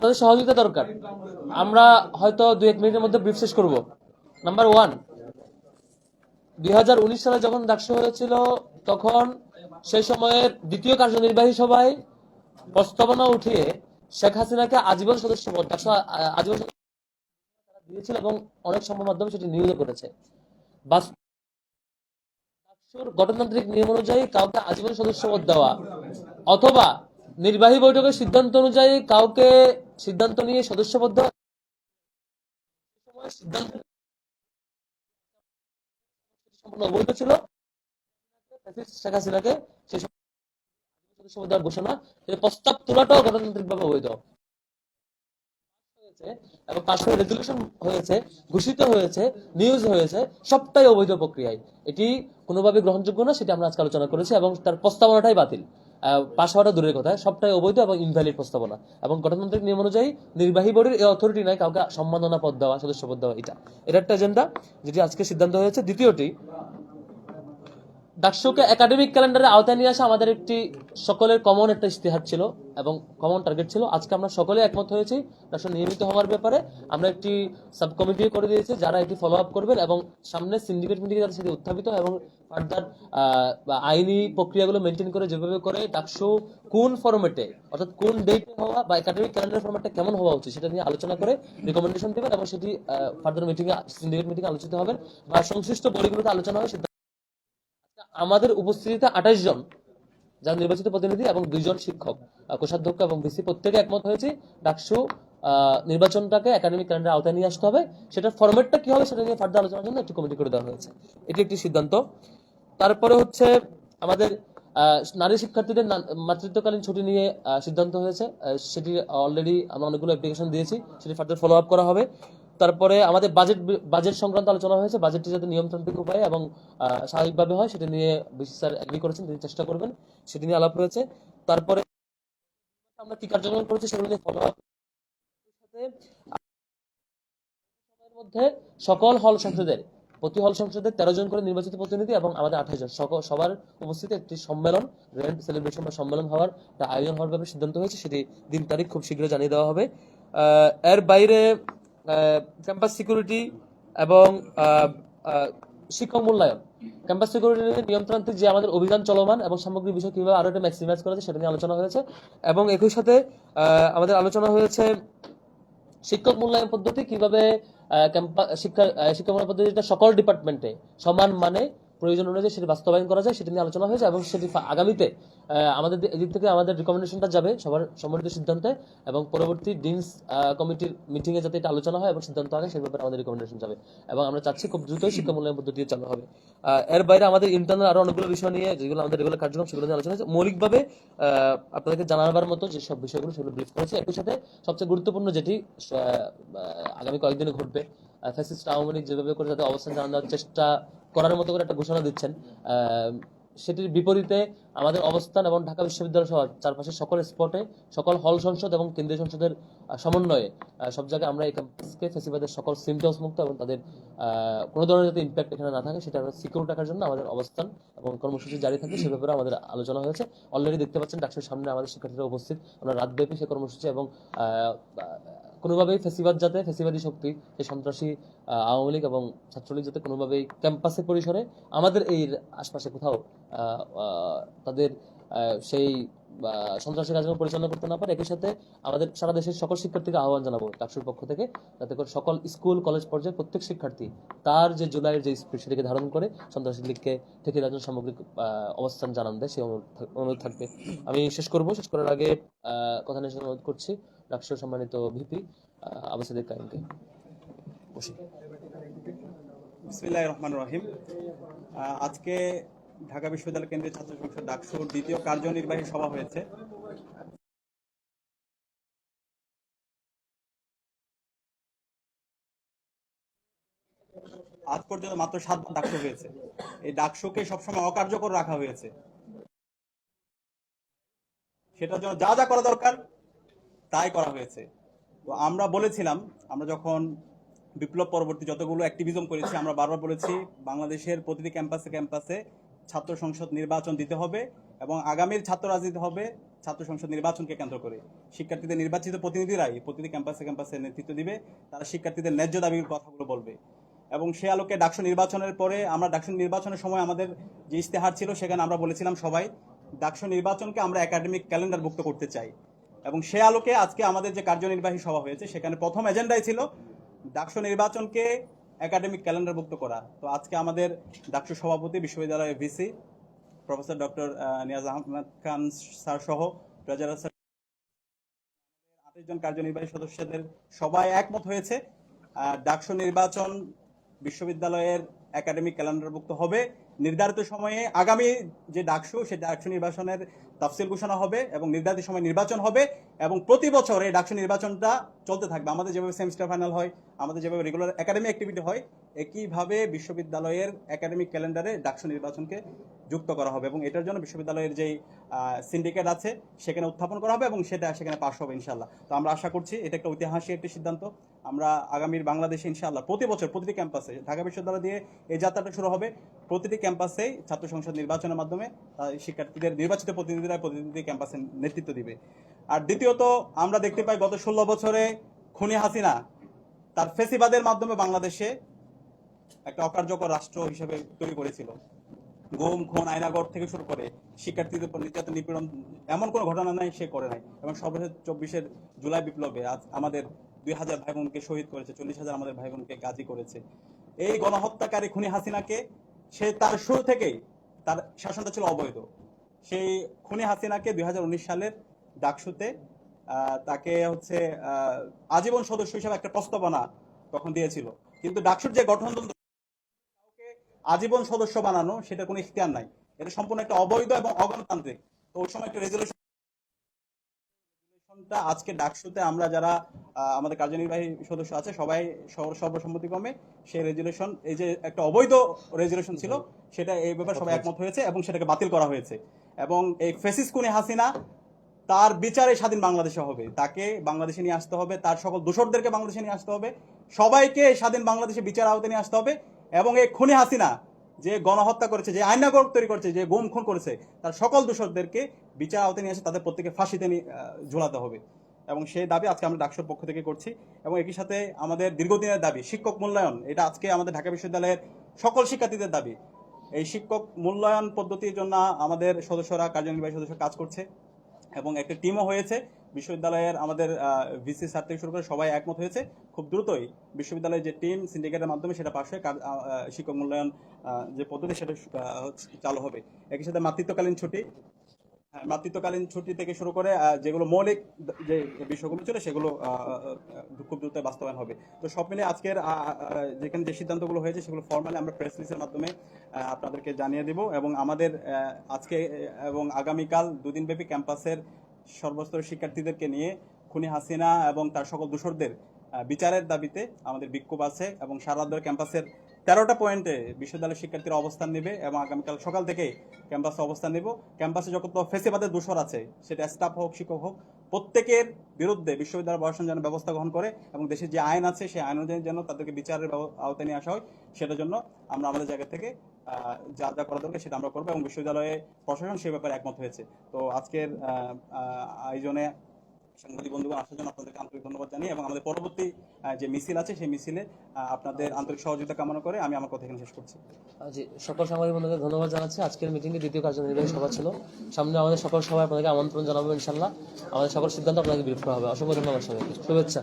তাদের সহযোগিতা দরকার। আমরা হয়তো দুই এক মিনিটের মধ্যে ব্রিফ শেষ করব। নাম্বার ওয়ান দুই সালে যখন ডাকসু হয়েছিল, তখন সেই সময়ের দ্বিতীয় কার্যনির্বাহী সভায় প্রস্তাবনা উঠিয়ে শেখ হাসিনাকে আজীবন সদস্য পদ ডাকসু আজীবন দিয়েছিল এবং অনেক সম্ভব মাধ্যমে সেটি নিয়োগ করেছে। ডাকসুর গঠনতান্ত্রিক নিয়ম অনুযায়ী কাউকে আজীবন সদস্য পদ দেওয়া অথবা নির্বাহী বৈঠকের সিদ্ধান্ত অনুযায়ী কাউকে সিদ্ধান্ত নিয়ে সদস্যপদ অবৈধ ছিল। শেখ হাসিনাকে সেই সদস্যপদ ঘোষণা। প্রস্তাব তোলাটাও গণতান্ত্রিকভাবে অবৈধ। এবং পাশ রেজলিউশন হয়েছে, ঘোষিত হয়েছে নিউজ হয়েছে, সবটাই অবৈধ প্রক্রিয়ায়। এটি কোনোভাবে গ্রহণযোগ্য না, সেটা আমরা আজকে আলোচনা করেছি এবং তার প্রস্তাবনাটাই বাতিল। পাশ হওয়াটা দূরের কথা। সবটাই অবৈধ এবং ইনভ্যালিড প্রস্তাবনা। এবং গণতান্ত্রিক নিয়ম অনুযায়ী নির্বাহী বোর্ডের এই অথরিটি নাই, কাউকে সম্মাননা পদ দেওয়া সদস্য পদ দেওয়া, এটা। এটা একটা এজেন্ডা যেটি আজকে সিদ্ধান্ত হয়েছে। দ্বিতীয়টি ডাকসুকে একাডেমিক ক্যালেন্ডারে আওতায় নিয়ে আসা আমাদের একটি সকলের কমন একটা ইশতেহার ছিল এবং কমন টার্গেট ছিল। আজকে আমরা সকলে একমত হয়েছি, ডাকসু নিয়মিত হওয়ার ব্যাপারে। আমরা একটি সাব কমিটি করে দিয়েছি, যারা এটি ফলো আপ করবেন এবং সামনে সিন্ডিকেট মিটিং যাতে সেটি উত্থাপিত এবং ফার্দার আইনি প্রক্রিয়াগুলো মেনটেন করে যেভাবে করে ডাকসু কোন ফরম্যাটে অর্থাৎ কোন ডেটে হওয়া বা একাডেমিক ক্যালেন্ডার ফরম্যাটটা কেমন হওয়া উচিত সেটা নিয়ে আলোচনা করে রিকমেন্ডেশন দেবেন এবং সেটি ফার্দার মিটিংয়ে সিন্ডিকেট মিটিংয়ে আলোচিত হবেন বা সংশ্লিষ্ট বডিগুলোতে আলোচনা হবে, সেটা আমাদের উপস্থিতিতে আঠাশ জন যারা নির্বাচিত প্রতিনিধি এবং দুইজন শিক্ষক কোষাধ্যক্ষ এবং ভিসি প্রত্যেকে একমত হয়েছে ডাকসু নির্বাচনটাকে একাডেমিক ক্যালেন্ডার আওতায় নিয়ে আসতে হবে। সেটার ফরম্যাটটা কি হবে সেটা নিয়ে ফার্দার আলোচনার জন্য একটি কমিটি করে দেওয়া হয়েছে। এটি একটি সিদ্ধান্ত। তারপরে হচ্ছে আমাদের নারী শিক্ষার্থীদের মাতৃত্বকালীন ছুটি নিয়ে সিদ্ধান্ত হয়েছে। সেটি অলরেডি আমরা অনেকগুলো অ্যাপ্লিকেশন দিয়েছি। সেটি ফার্দার ফলো আপ করা হবে। তারপরে আমাদের বাজেট বাজেট সংক্রান্ত আলোচনা হয়েছে। বাজেটটি যাতে নিয়মতান্ত্রিক উপায়ে এবং স্বাভাবিকভাবে হয়, সেটা নিয়ে বিসি স্যার এগ্রি করেছেন, তিনি চেষ্টা করবেন, সেটি নিয়ে আলাপ হয়েছে তারপরে আমরা কি কার্যক্রম করেছি সেগুলো নিয়ে ফলো আপ মধ্যে সকল হল সংসদের, প্রতি হল সংসদের তেরো জন করে নির্বাচিত প্রতিনিধি এবং আমাদের আঠাশ জন। সকল, সবার উপস্থিতি একটি সম্মেলন গ্র্যান্ড সেলিব্রেশন বা সম্মেলন হওয়ার আয়োজন হওয়ার ব্যাপারে সিদ্ধান্ত হয়েছে। সেটি দিন তারিখ খুব শীঘ্র জানিয়ে দেওয়া হবে। এর বাইরে ক্যাম্পাস সিকিউরিটি এবং শিক্ষক মূল্যায়ন। ক্যাম্পাস সিকিউরিটি নিয়মতান্ত্রিক যে আমাদের অভিযান চলমান এবং সামগ্রিক বিষয় কীভাবে আরও একটা ম্যাক্সিমাইজ করা সেটা নিয়ে আলোচনা হয়েছে এবং একই সাথে আমাদের আলোচনা হয়েছে শিক্ষক মূল্যায়ন পদ্ধতি কীভাবে শিক্ষা শিক্ষা মূল্যায়ন পদ্ধতিটা সকল ডিপার্টমেন্টে সমান মানে প্রয়োজন অনুযায়ী সেটি বাস্তবায়ন করা যায়, সেটি নিয়ে আলোচনা হয়েছে এবং সেটি আগামীতে আমাদের এদিক থেকে আমাদের রিকমেন্ডেশনটা যাবে সবার সম্মিলিত সিদ্ধান্তে এবং পরবর্তী ডিনস কমিটির মিটিং এ যাতে এটা আলোচনা হয় এবং সিদ্ধান্ত আগে সেই ব্যাপারে আমাদের রিকমেন্ডেশন যাবে এবং আমরা চাচ্ছি খুব দ্রুতই শিক্ষা মূল্যায়ন পদ্ধতি চালু হবে। এর বাইরে আমাদের ইন্টারনাল আরও অনেকগুলো বিষয় নিয়ে যেগুলো আমাদের রেগুলার কার্যক্রম, সেগুলো নিয়ে আলোচনা হয়েছে। মৌলিকভাবে আপনাদেরকে জানাবার মতো যে সব বিষয়গুলো সেগুলো ব্রিফ করেছে। একই সাথে সবচেয়ে গুরুত্বপূর্ণ যেটি আগামী কয়েকদিনে ঘটবে ফ্যাসিস্ট আওয়ামী লীগ যেভাবে করে তাদের অবস্থান জানানোর চেষ্টা করার মতো করে একটা ঘোষণা দিচ্ছেন। সেটির বিপরীতে আমাদের অবস্থান এবং ঢাকা বিশ্ববিদ্যালয় সহ চারপাশে সকল স্পটে সকল হল সংসদ এবং কেন্দ্রীয় সংসদের সমন্বয়ে সব জায়গায় আমরা এই ক্যাম্পাসকে ফেসিবাদের সকল সিমটমস মুক্ত এবং তাদের কোনো ধরনের যাতে ইম্প্যাক্ট এখানে না থাকে, সেটা আমরা সিকিউর রাখার জন্য আমাদের অবস্থান এবং কর্মসূচি জারি থাকে সে ব্যাপারে আমাদের আলোচনা হয়েছে। অলরেডি দেখতে পাচ্ছেন ডাক্তার সামনে আমাদের শিক্ষার্থীরা উপস্থিত। আমরা রাতব্যাপী সে কর্মসূচি এবং কোনোভাবেই ফেসিবাদ যাতে ফেসিবাদী শক্তি এই সন্ত্রাসী আওয়ামী লীগ এবং ছাত্রলীগ যাতে কোনোভাবেই ক্যাম্পাসের পরিসরে আমাদের এই আশপাশে কোথাও তাদের সেই সন্ত্রাসী কার্যক্রম পরিচালনা করতে না পারে, একই সাথে আমাদের সারা দেশের সকল শিক্ষার্থীকে আহ্বান জানাব ডাকসুর পক্ষ থেকে, যাতে করে সকল স্কুল, কলেজ পর্যায়ে প্রত্যেক শিক্ষার্থী তার যে জুলাইয়ের যে স্পিড সেটাকে ধারণ করে সন্ত্রাসী লীগকে থেকে রাজন সামগ্রিক অবস্থান জানান দেয়, সেই অনুরোধ থাকবে। আমি শেষ করব, শেষ করার আগে কথা নিয়ে অনুরোধ করছি। ডাকসুর সম্মানিত ভিপি আবু সাদিক কাইমকে। রহমান রহিম। আজকে ঢাকা বিশ্ববিদ্যালয় কেন্দ্রীয় ছাত্র সংসদ ডাকসুর দ্বিতীয় কার্যনির্বাহী সভা হয়েছে। আজ পর্যন্ত মাত্র সাতবার ডাকসু হয়েছে। এই ডাকসুকে সবসময় অকার্যকর রাখা হয়েছে। সেটার জন্য যা যা করা দরকার তাই করা হয়েছে। তো আমরা বলেছিলাম, আমরা যখন বিপ্লব পরবর্তী যতগুলো অ্যাক্টিভিজম করেছি, আমরা বারবার বলেছি, বাংলাদেশের প্রতিটি ক্যাম্পাসে ক্যাম্পাসে ছাত্র সংসদ নির্বাচন দিতে হবে এবং আগামীর ছাত্র রাজনীতি হবে ছাত্র সংসদ নির্বাচনকে কেন্দ্র করে। শিক্ষার্থীদের নির্বাচিত প্রতিনিধিরাই প্রতিটি ক্যাম্পাসে ক্যাম্পাসে নেতৃত্ব দিবে, তারা শিক্ষার্থীদের ন্যায্য দাবির কথাগুলো বলবে। এবং সে আলোকে ডাকসু নির্বাচনের পরে আমরা ডাকসু নির্বাচনের সময় আমাদের যে ইস্তেহার ছিল, সেখানে আমরা বলেছিলাম সবাই, ডাকসু নির্বাচনকে আমরা একাডেমিক ক্যালেন্ডারভুক্ত করতে চাই। এবং সে আলোকে আজকে আমাদের যে কার্যনির্বাহী সভা হয়েছে, সেখানে প্রথম এজেন্ডাই ছিল ডাকসু নির্বাচনকে একাডেমিক ক্যালেন্ডারভুক্ত করা। তো আজকে আমাদের ডাকসু সভাপতি বিশ্ববিদ্যালয়ের VC, professor doctor Niaz Ahmad Khan sir সহ স্যার আঠাশ জন কার্যনির্বাহী সদস্যদের সবাই একমত হয়েছে ডাকসু নির্বাচন বিশ্ববিদ্যালয়ের একাডেমিক ক্যালেন্ডারভুক্ত হবে। নির্ধারিত সময়ে আগামী যে ডাকসু, সেই ডাকসু নির্বাচনের তাফসিল ঘোষণা হবে এবং নির্ধারিত সময় নির্বাচন হবে এবং প্রতি বছর এই ডাকসু নির্বাচনটা চলতে থাকবে। আমাদের যেভাবে সেমিস্টার ফাইনাল হয়, আমাদের যেভাবে রেগুলার একাডেমিক অ্যাক্টিভিটি হয়, একইভাবে বিশ্ববিদ্যালয়ের একাডেমিক ক্যালেন্ডারে ডাকসু নির্বাচনকে যুক্ত করা হবে এবং এটার জন্য বিশ্ববিদ্যালয়ের যেই সিন্ডিকেট আছে, সেখানে উত্থাপন করা হবে এবং সেটা সেখানে পাশ হবে ইনশাল্লাহ তো আমরা আশা করছি এটা একটা ঐতিহাসিক একটি সিদ্ধান্ত। আমরা আগামীর বাংলাদেশে ইনশাআল্লাহ প্রতি বছর প্রতিটি ক্যাম্পাসে ঢাকা বিশ্ববিদ্যালয় দিয়ে এই যাত্রাটা শুরু হবে। প্রতিটি ক্যাম্পাসেই ছাত্র সংসদ নির্বাচনের মাধ্যমে শিক্ষার্থীদের, নির্বাচিত প্রতিনিধিরা প্রতিনিধি ক্যাম্পাসে নেতৃত্ব দিবে। আর দ্বিতীয়ত, আমরা দেখতে পাই গত ষোলো বছরে খুনি হাসিনা তার ফেসিবাদের মাধ্যমে বাংলাদেশে একটা অকার্যকর রাষ্ট্র হিসেবে তৈরি করেছিল। গুম, খুন আয়নাগর থেকে শুরু করে শিক্ষার্থীদের উপর নির্যাতন, নিপীড়ন, এমন কোনো ঘটনা নাই, সে করে নাই। এবং সর্বশেষ চব্বিশের জুলাই বিপ্লবে আজ আমাদের দুই হাজার ভাই বোনকে শহীদ করেছে, চল্লিশ হাজার আমাদের ভাই বোনকে গাজী করেছে। এই গণহত্যাকারী খুনি হাসিনাকে সে তার শুরু থেকেই, তার শাসনটা ছিল অবৈধ। সেই খুনি হাসিনাকে দুই হাজার উনিশ সালের ডাকসুতে তাকে হচ্ছে আজীবন সদস্য হিসেবে একটা প্রস্তাবনা তখন দিয়েছিল। কিন্তু ডাকসুর যে গঠনতন্ত্র আজীবন সদস্য বানানো সেটা কোনো ইখতিয়ার নাই। এটা সম্পূর্ণ একটা অবৈধ এবং অগণতান্ত্রিক। তো ওই সময় একটা রেজলিউশন আজকে ডাকসুতে আমরা যারা আমাদের কার্যনির্বাহী সদস্য আছে সবাই সর্বসম্মতিক্রমে সেই রেজুলেশন এই যে একটা অবৈধ রেজুলেশন ছিল সেটা এই ব্যাপারে সবাই একমত হয়েছে এবং সেটাকে বাতিল করা হয়েছে। এবং এই ফেসিস কুনি হাসিনা তার বিচারে স্বাধীন বাংলাদেশে হবে। তাকে বাংলাদেশে নিয়ে আসতে হবে, তার সকল দোষরদেরকে বাংলাদেশে নিয়ে আসতে হবে, সবাইকে স্বাধীন বাংলাদেশে বিচার আওতায় নিয়ে আসতে হবে এবং এই খুনি হাসিনা যে গণহত্যা করেছে, যে আইনাগর তৈরি করেছে, যে গুম খুন করেছে, তার সকল দোষরদেরকে বিচার আওতায় নিয়ে এসে তাদের প্রত্যেকে ফাঁসিতে ঝোলাতে হবে। এবং সেই দাবি আজকে আমরা ডাকসুর পক্ষ থেকে করছি এবং একই সাথে আমাদের দীর্ঘদিনের দাবি, শিক্ষক মূল্যায়ন, এটা আজকে আমাদের ঢাকা বিশ্ববিদ্যালয়ের সকল শিক্ষার্থীদের দাবি। এই শিক্ষক মূল্যায়ন পদ্ধতির জন্য আমাদের সদস্যরা, কার্যনির্বাহী সদস্য কাজ করছে এবং একটা টিমও হয়েছে। বিশ্ববিদ্যালয়ের আমাদের ভিসি স্যার থেকে শুরু করে সবাই একমত হয়েছে। খুব দ্রুতই বিশ্ববিদ্যালয়ের যে টিম সিন্ডিকেটের মাধ্যমে সেটা পাশ হয়ে শিক্ষক মূল্যায়ন যে পদ্ধতি সেটা চালু হবে। একই সাথে মাতৃত্বকালীন ছুটি মাতৃত্বকালীন ছুটি থেকে শুরু করে যেগুলো মৌলিক যে বিষয়গুলো ছিল সেগুলো খুব দ্রুত বাস্তবায়ন হবে। তো সব মিলে আজকের যেখানে যে সিদ্ধান্তগুলো হয়েছে সেগুলো ফর্মালি আমরা প্রেস রিলিজের মাধ্যমে আপনাদেরকে জানিয়ে দেব এবং আমাদের আজকে এবং আগামীকাল দুদিন ব্যাপী ক্যাম্পাসের সর্বস্তরের শিক্ষার্থীদেরকে নিয়ে খুনি হাসিনা এবং তার সকল দূষরদের বিচারের দাবিতে আমাদের বিক্ষোভ আছে এবং সারাদ্দার ক্যাম্পাসের তেরোটা পয়েন্টে বিশ্ববিদ্যালয়ের শিক্ষার্থীরা অবস্থান নেবে এবং আগামীকাল সকাল থেকে ক্যাম্পাসে অবস্থান নেব। ক্যাম্পাসে যত ফেসিবাদের দূষর আছে, সেটা স্টাফ হোক, শিক্ষক হোক, প্রত্যেকের বিরুদ্ধে বিশ্ববিদ্যালয় প্রশাসন যেন ব্যবস্থা গ্রহণ করে এবং দেশের যে আইন আছে, সেই আইন অনুযায়ী যেন তাদেরকে বিচারের আওতায় নিয়ে আসা হয় সেটার জন্য আমরা আমাদের জায়গা থেকে যা যা করা দরকার সেটা আমরা করব এবং বিশ্ববিদ্যালয়ে প্রশাসন সে ব্যাপারে একমত হয়েছে। তো আজকের আয়োজনে সাংবাদিক বন্ধু আসার জন্য আপনাদেরকে আন্তরিক ধন্যবাদ জানিয়ে এবং আমাদের পরবর্তী যে মিছিল আছে, সেই মিছিলে আপনাদের আন্তরিক সহযোগিতা কামনা করে আমি আমার কথা এখানে শেষ করছি। জি, সকল সাংবাদিক বন্ধুদের ধন্যবাদ জানাচ্ছি। আজকের মিটিংয়ে দ্বিতীয় কার্যনির্বাহী সভা ছিল। সামনে আমাদের সকল সভায় আপনাদেরকে আমন্ত্রণ জানাব ইনশাল্লাহ আমাদের সকল সিদ্ধান্ত আপনাকে বিরক্ত হবে। অসংখ্য ধন্যবাদ সবাইকে। শুভেচ্ছা।